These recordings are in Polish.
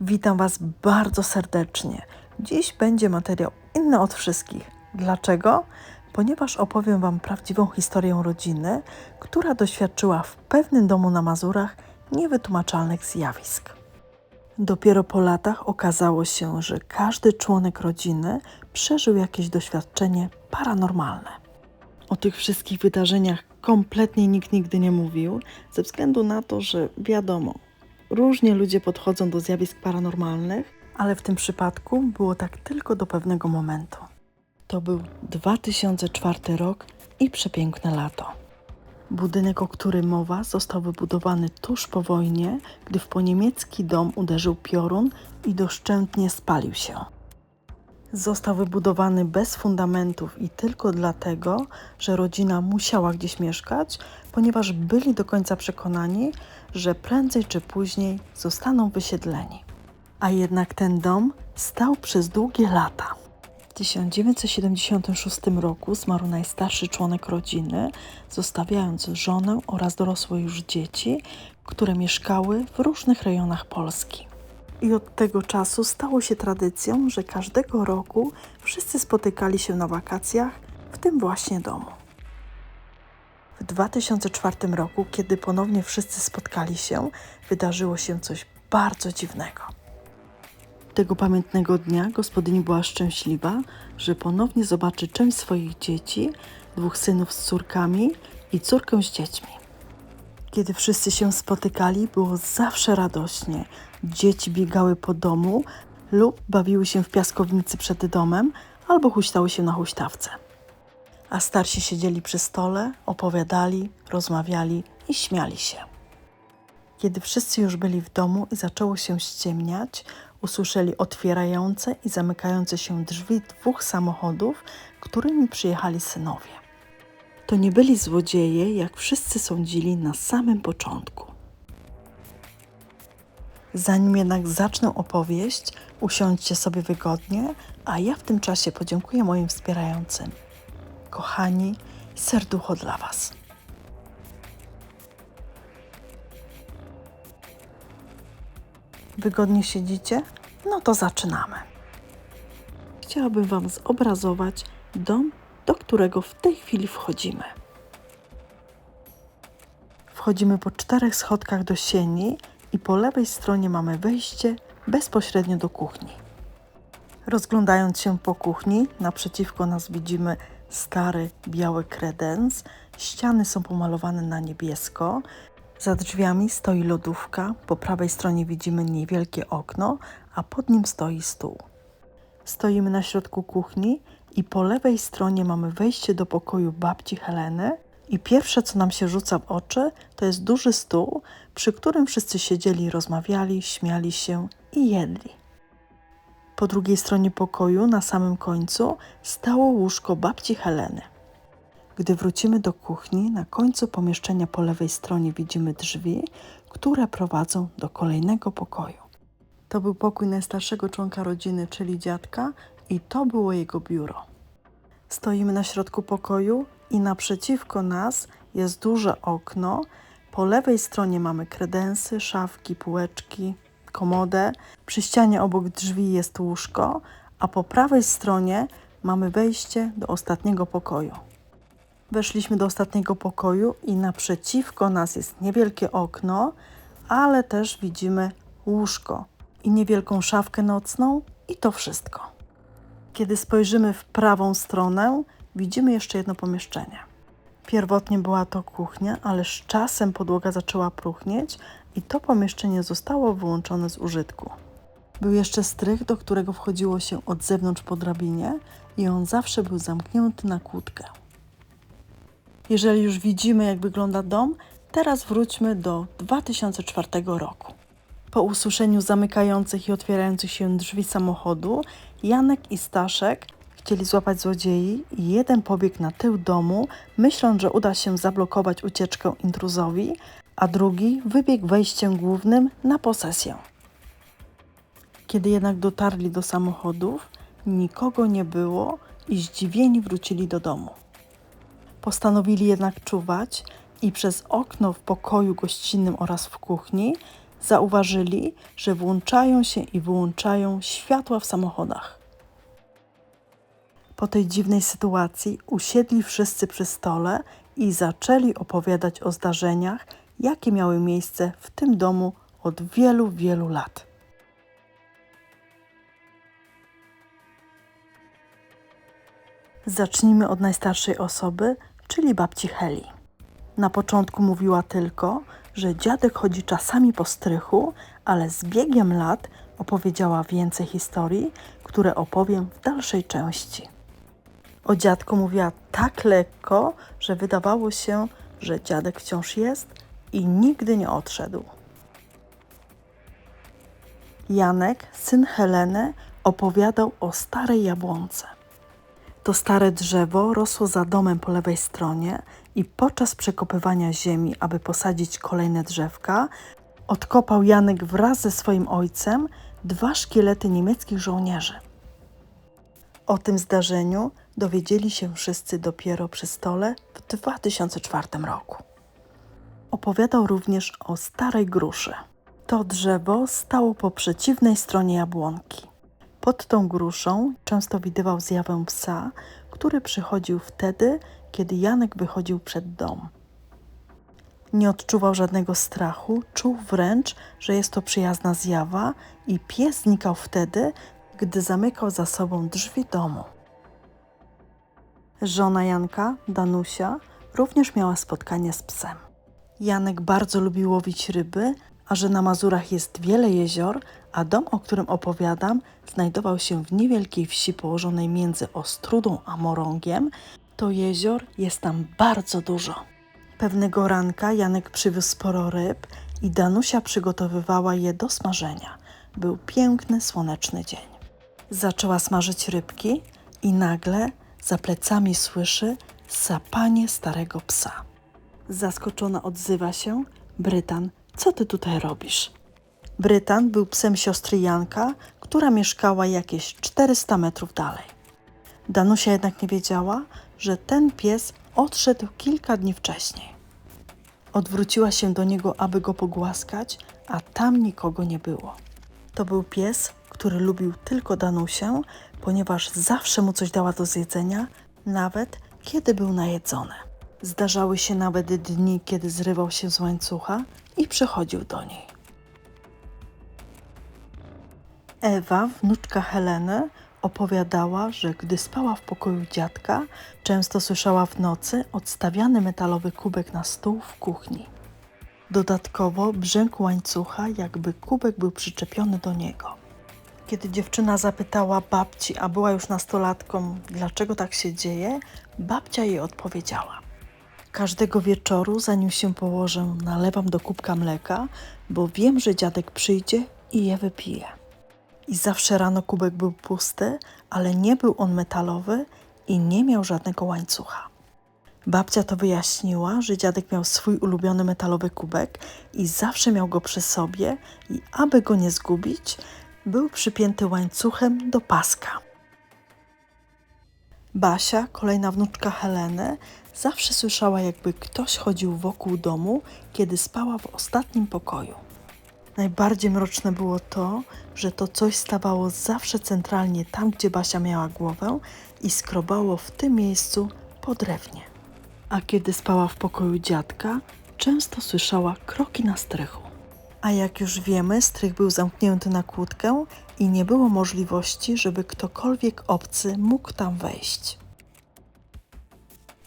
Witam Was bardzo serdecznie. Dziś będzie materiał inny od wszystkich. Dlaczego? Ponieważ opowiem Wam prawdziwą historię rodziny, która doświadczyła w pewnym domu na Mazurach niewytłumaczalnych zjawisk. Dopiero po latach okazało się, że każdy członek rodziny przeżył jakieś doświadczenie paranormalne. O tych wszystkich wydarzeniach kompletnie nikt nigdy nie mówił, ze względu na to, że wiadomo, różnie ludzie podchodzą do zjawisk paranormalnych, ale w tym przypadku było tak tylko do pewnego momentu. To był 2004 rok i przepiękne lato. Budynek, o którym mowa, został wybudowany tuż po wojnie, gdy w poniemiecki dom uderzył piorun i doszczętnie spalił się. Został wybudowany bez fundamentów i tylko dlatego, że rodzina musiała gdzieś mieszkać, ponieważ byli do końca przekonani, że prędzej czy później zostaną wysiedleni. A jednak ten dom stał przez długie lata. W 1976 roku zmarł najstarszy członek rodziny, zostawiając żonę oraz dorosłe już dzieci, które mieszkały w różnych rejonach Polski. I od tego czasu stało się tradycją, że każdego roku wszyscy spotykali się na wakacjach w tym właśnie domu. W 2004 roku, kiedy ponownie wszyscy spotkali się, wydarzyło się coś bardzo dziwnego. Tego pamiętnego dnia gospodyni była szczęśliwa, że ponownie zobaczy część swoich dzieci, dwóch synów z córkami i córkę z dziećmi. Kiedy wszyscy się spotykali, było zawsze radośnie. Dzieci biegały po domu lub bawiły się w piaskownicy przed domem albo huśtały się na huśtawce. A starsi siedzieli przy stole, opowiadali, rozmawiali i śmiali się. Kiedy wszyscy już byli w domu i zaczęło się ściemniać, usłyszeli otwierające i zamykające się drzwi dwóch samochodów, którymi przyjechali synowie. To nie byli złodzieje, jak wszyscy sądzili na samym początku. Zanim jednak zacznę opowieść, usiądźcie sobie wygodnie, a ja w tym czasie podziękuję moim wspierającym. Kochani, serducho dla Was. Wygodnie siedzicie? No to zaczynamy. Chciałabym Wam zobrazować dom, do którego w tej chwili wchodzimy. Wchodzimy po czterech schodkach do sieni i po lewej stronie mamy wejście bezpośrednio do kuchni. Rozglądając się po kuchni, naprzeciwko nas widzimy stary biały kredens. Ściany są pomalowane na niebiesko. Za drzwiami stoi lodówka, po prawej stronie widzimy niewielkie okno, a pod nim stoi stół. Stoimy na środku kuchni i po lewej stronie mamy wejście do pokoju babci Heleny. I pierwsze, co nam się rzuca w oczy, to jest duży stół, przy którym wszyscy siedzieli, rozmawiali, śmiali się i jedli. Po drugiej stronie pokoju, na samym końcu, stało łóżko babci Heleny. Gdy wrócimy do kuchni, na końcu pomieszczenia po lewej stronie widzimy drzwi, które prowadzą do kolejnego pokoju. To był pokój najstarszego członka rodziny, czyli dziadka, i to było jego biuro. Stoimy na środku pokoju i naprzeciwko nas jest duże okno. Po lewej stronie mamy kredensy, szafki, półeczki, komodę. Przy ścianie obok drzwi jest łóżko, a po prawej stronie mamy wejście do ostatniego pokoju. Weszliśmy do ostatniego pokoju i naprzeciwko nas jest niewielkie okno, ale też widzimy łóżko i niewielką szafkę nocną i to wszystko. Kiedy spojrzymy w prawą stronę, widzimy jeszcze jedno pomieszczenie. Pierwotnie była to kuchnia, ale z czasem podłoga zaczęła próchnieć i to pomieszczenie zostało wyłączone z użytku. Był jeszcze strych, do którego wchodziło się od zewnątrz po drabinie i on zawsze był zamknięty na kłódkę. Jeżeli już widzimy, jak wygląda dom, teraz wróćmy do 2004 roku. Po usłyszeniu zamykających i otwierających się drzwi samochodu, Janek i Staszek chcieli złapać złodziei i jeden pobiegł na tył domu, myśląc, że uda się zablokować ucieczkę intruzowi, a drugi wybiegł wejściem głównym na posesję. Kiedy jednak dotarli do samochodów, nikogo nie było i zdziwieni wrócili do domu. Postanowili jednak czuwać i przez okno w pokoju gościnnym oraz w kuchni zauważyli, że włączają się i wyłączają światła w samochodach. Po tej dziwnej sytuacji usiedli wszyscy przy stole i zaczęli opowiadać o zdarzeniach, jakie miały miejsce w tym domu od wielu, wielu lat. Zacznijmy od najstarszej osoby, czyli babci Heli. Na początku mówiła tylko, że dziadek chodzi czasami po strychu, ale z biegiem lat opowiedziała więcej historii, które opowiem w dalszej części. O dziadku mówiła tak lekko, że wydawało się, że dziadek wciąż jest i nigdy nie odszedł. Janek, syn Heleny, opowiadał o starej jabłonce. To stare drzewo rosło za domem po lewej stronie i podczas przekopywania ziemi, aby posadzić kolejne drzewka, odkopał Janek wraz ze swoim ojcem dwa szkielety niemieckich żołnierzy. O tym zdarzeniu dowiedzieli się wszyscy dopiero przy stole w 2004 roku. Opowiadał również o starej gruszy. To drzewo stało po przeciwnej stronie jabłonki. Pod tą gruszą często widywał zjawę psa, który przychodził wtedy, kiedy Janek wychodził przed dom. Nie odczuwał żadnego strachu, czuł wręcz, że jest to przyjazna zjawa i pies znikał wtedy, gdy zamykał za sobą drzwi domu. Żona Janka, Danusia, również miała spotkanie z psem. Janek bardzo lubił łowić ryby, a że na Mazurach jest wiele jezior, a dom, o którym opowiadam, znajdował się w niewielkiej wsi położonej między Ostrudą a Morągiem, to jezior jest tam bardzo dużo. Pewnego ranka Janek przywiózł sporo ryb i Danusia przygotowywała je do smażenia. Był piękny, słoneczny dzień. Zaczęła smażyć rybki i nagle za plecami słyszy sapanie starego psa. Zaskoczona odzywa się: Brytan, co ty tutaj robisz? Brytan był psem siostry Janka, która mieszkała jakieś 400 metrów dalej. Danusia jednak nie wiedziała, że ten pies odszedł kilka dni wcześniej. Odwróciła się do niego, aby go pogłaskać, a tam nikogo nie było. To był pies, który lubił tylko Danusię, ponieważ zawsze mu coś dała do zjedzenia, nawet kiedy był najedzony. Zdarzały się nawet dni, kiedy zrywał się z łańcucha i przychodził do niej. Ewa, wnuczka Heleny, opowiadała, że gdy spała w pokoju dziadka, często słyszała w nocy odstawiany metalowy kubek na stół w kuchni. Dodatkowo brzęk łańcucha, jakby kubek był przyczepiony do niego. Kiedy dziewczyna zapytała babci, a była już nastolatką, dlaczego tak się dzieje, babcia jej odpowiedziała. Każdego wieczoru, zanim się położę, nalewam do kubka mleka, bo wiem, że dziadek przyjdzie i je wypije. I zawsze rano kubek był pusty, ale nie był on metalowy i nie miał żadnego łańcucha. Babcia to wyjaśniła, że dziadek miał swój ulubiony metalowy kubek i zawsze miał go przy sobie i aby go nie zgubić, był przypięty łańcuchem do paska. Basia, kolejna wnuczka Heleny, zawsze słyszała, jakby ktoś chodził wokół domu, kiedy spała w ostatnim pokoju. Najbardziej mroczne było to, że to coś stawało zawsze centralnie tam, gdzie Basia miała głowę i skrobało w tym miejscu po drewnie. A kiedy spała w pokoju dziadka, często słyszała kroki na strychu. A jak już wiemy, strych był zamknięty na kłódkę i nie było możliwości, żeby ktokolwiek obcy mógł tam wejść.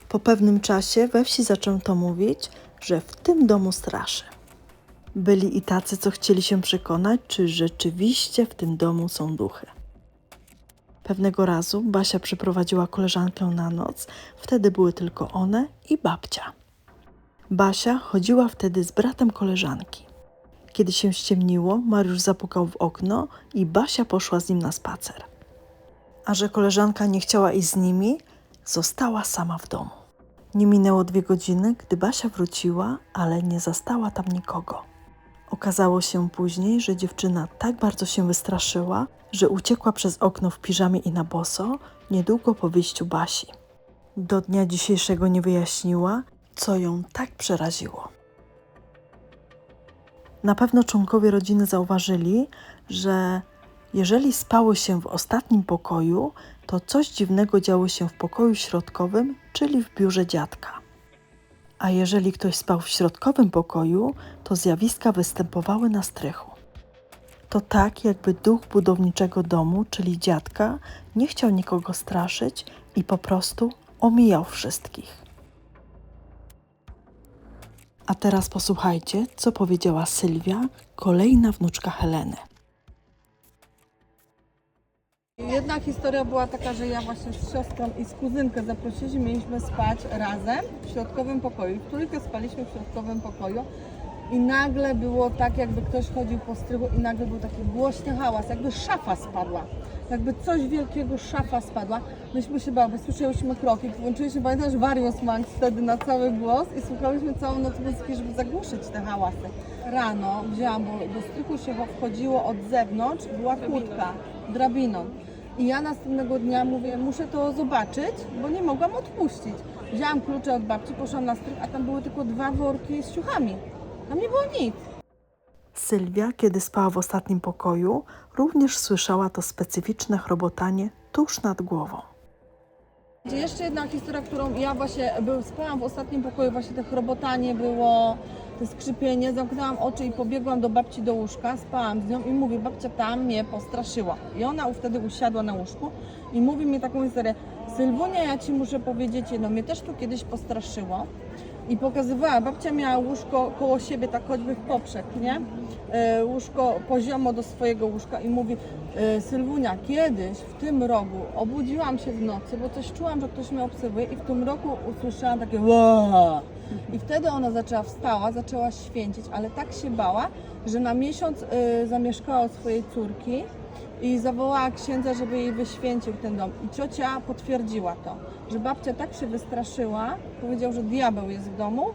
Po pewnym czasie we wsi zaczęto mówić, że w tym domu straszy. Byli i tacy, co chcieli się przekonać, czy rzeczywiście w tym domu są duchy. Pewnego razu Basia przyprowadziła koleżankę na noc, wtedy były tylko one i babcia. Basia chodziła wtedy z bratem koleżanki. Kiedy się ściemniło, Mariusz zapukał w okno i Basia poszła z nim na spacer. A że koleżanka nie chciała iść z nimi, została sama w domu. Nie minęło dwie godziny, gdy Basia wróciła, ale nie zastała tam nikogo. Okazało się później, że dziewczyna tak bardzo się wystraszyła, że uciekła przez okno w piżamie i na boso niedługo po wyjściu Basi. Do dnia dzisiejszego nie wyjaśniła, co ją tak przeraziło. Na pewno członkowie rodziny zauważyli, że jeżeli spało się w ostatnim pokoju, to coś dziwnego działo się w pokoju środkowym, czyli w biurze dziadka. A jeżeli ktoś spał w środkowym pokoju, to zjawiska występowały na strychu. To tak, jakby duch budowniczego domu, czyli dziadka, nie chciał nikogo straszyć i po prostu omijał wszystkich. A teraz posłuchajcie, co powiedziała Sylwia, kolejna wnuczka Heleny. Jedna historia była taka, że ja właśnie z siostrą i z kuzynkę zaprosiliśmy, mieliśmy spać razem w środkowym pokoju. W trójkę spaliśmy w środkowym pokoju i nagle było tak, jakby ktoś chodził po strychu i nagle był taki głośny hałas, jakby szafa spadła. Jakby coś wielkiego szafa spadła. Myśmy się bały, słyszałyśmy kroki, włączyliśmy, pamiętasz, Various Manx wtedy na cały głos i słuchałyśmy całą noc muzyki, żeby zagłuszyć te hałasy. Rano wzięłam, bo do strychu się wchodziło od zewnątrz, była kłódka, drabiną. I ja następnego dnia mówię, muszę to zobaczyć, bo nie mogłam odpuścić. Wzięłam klucze od babci, poszłam na strych, a tam były tylko dwa worki z ciuchami. Tam nie było nic. Sylwia, kiedy spała w ostatnim pokoju, również słyszała to specyficzne chrobotanie tuż nad głową. Jeszcze jedna historia, którą ja właśnie był, spałam w ostatnim pokoju, właśnie te chrobotanie było, to skrzypienie, zamknęłam oczy i pobiegłam do babci do łóżka, spałam z nią i mówię, babcia tam mnie postraszyła. I ona wtedy usiadła na łóżku i mówi mi taką historię, Sylwunia, ja Ci muszę powiedzieć jedno, mnie też tu kiedyś postraszyło. I pokazywała, babcia miała łóżko koło siebie, tak choćby w poprzek, nie? E, łóżko poziomo do swojego łóżka i mówi e, Sylwunia, kiedyś w tym rogu obudziłam się w nocy, bo coś czułam, że ktoś mnie obserwuje i w tym roku usłyszałam takie Ła! I wtedy ona zaczęła, wstała, zaczęła święcić, ale tak się bała, że na miesiąc e, zamieszkała u swojej córki i zawołała księdza, żeby jej wyświęcił ten dom. I ciocia potwierdziła to, że babcia tak się wystraszyła, powiedział, że diabeł jest w domu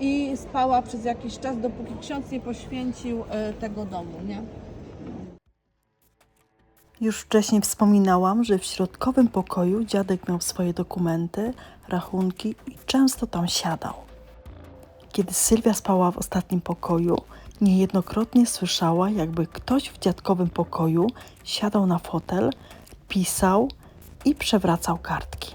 i spała przez jakiś czas, dopóki ksiądz nie poświęcił e, tego domu, nie? Już wcześniej wspominałam, że w środkowym pokoju dziadek miał swoje dokumenty, rachunki i często tam siadał. Kiedy Sylwia spała w ostatnim pokoju, niejednokrotnie słyszała, jakby ktoś w dziadkowym pokoju siadał na fotel, pisał i przewracał kartki.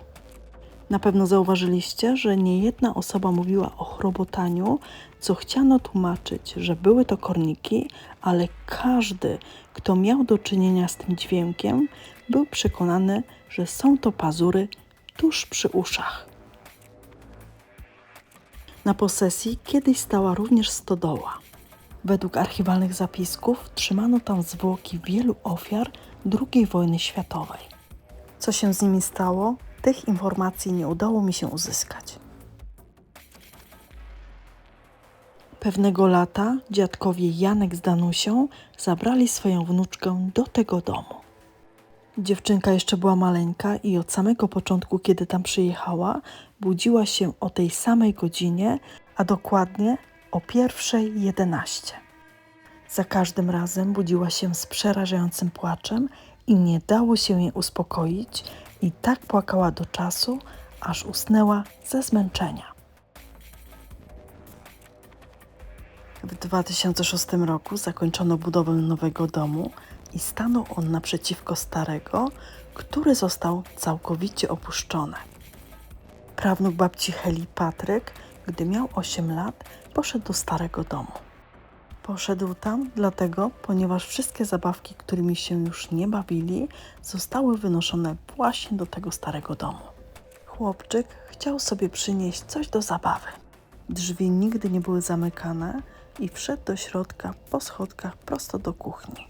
Na pewno zauważyliście, że nie jedna osoba mówiła o chrobotaniu, co chciano tłumaczyć, że były to korniki, ale każdy, kto miał do czynienia z tym dźwiękiem, był przekonany, że są to pazury tuż przy uszach. Na posesji kiedyś stała również stodoła. Według archiwalnych zapisków trzymano tam zwłoki wielu ofiar II wojny światowej. Co się z nimi stało, tych informacji nie udało mi się uzyskać. Pewnego lata dziadkowie Janek z Danusią zabrali swoją wnuczkę do tego domu. Dziewczynka jeszcze była maleńka i od samego początku, kiedy tam przyjechała, budziła się o tej samej godzinie, a dokładnie o pierwszej jedenaście. Za każdym razem budziła się z przerażającym płaczem i nie dało się jej uspokoić, i tak płakała do czasu, aż usnęła ze zmęczenia. W 2006 roku zakończono budowę nowego domu i stanął on naprzeciwko starego, który został całkowicie opuszczony. Prawnuk babci Heli Patryk, gdy miał 8 lat, poszedł do starego domu. Poszedł tam dlatego, ponieważ wszystkie zabawki, którymi się już nie bawili, zostały wynoszone właśnie do tego starego domu. Chłopczyk chciał sobie przynieść coś do zabawy. Drzwi nigdy nie były zamykane i wszedł do środka po schodkach prosto do kuchni.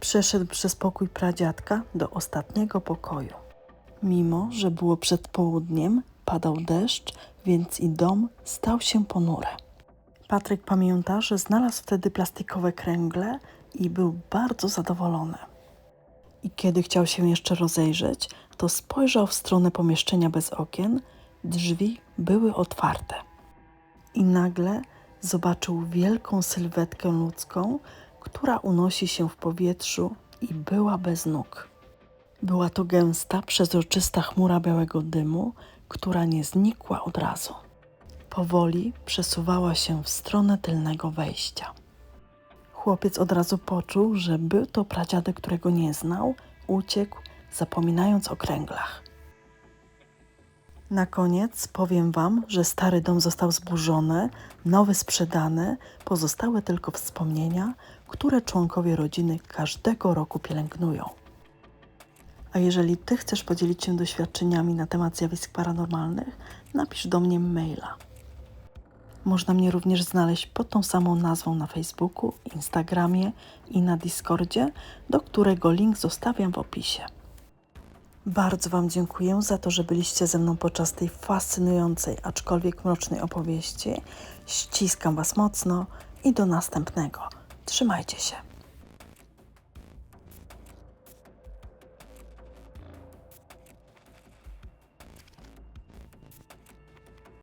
Przeszedł przez pokój pradziadka do ostatniego pokoju. Mimo, że było przed południem, padał deszcz, więc i dom stał się ponury. Patryk pamięta, że znalazł wtedy plastikowe kręgle i był bardzo zadowolony. I kiedy chciał się jeszcze rozejrzeć, to spojrzał w stronę pomieszczenia bez okien, drzwi były otwarte. I nagle zobaczył wielką sylwetkę ludzką, która unosi się w powietrzu i była bez nóg. Była to gęsta, przezroczysta chmura białego dymu, która nie znikła od razu powoli przesuwała się w stronę tylnego wejścia. Chłopiec od razu poczuł, że był to pradziadek, którego nie znał, uciekł, zapominając o kręglach. Na koniec powiem Wam, że stary dom został zburzony, nowy sprzedany, pozostałe tylko wspomnienia, które członkowie rodziny każdego roku pielęgnują. A jeżeli Ty chcesz podzielić się doświadczeniami na temat zjawisk paranormalnych, napisz do mnie maila. Można mnie również znaleźć pod tą samą nazwą na Facebooku, Instagramie i na Discordzie, do którego link zostawiam w opisie. Bardzo Wam dziękuję za to, że byliście ze mną podczas tej fascynującej, aczkolwiek mrocznej opowieści. Ściskam Was mocno i do następnego. Trzymajcie się.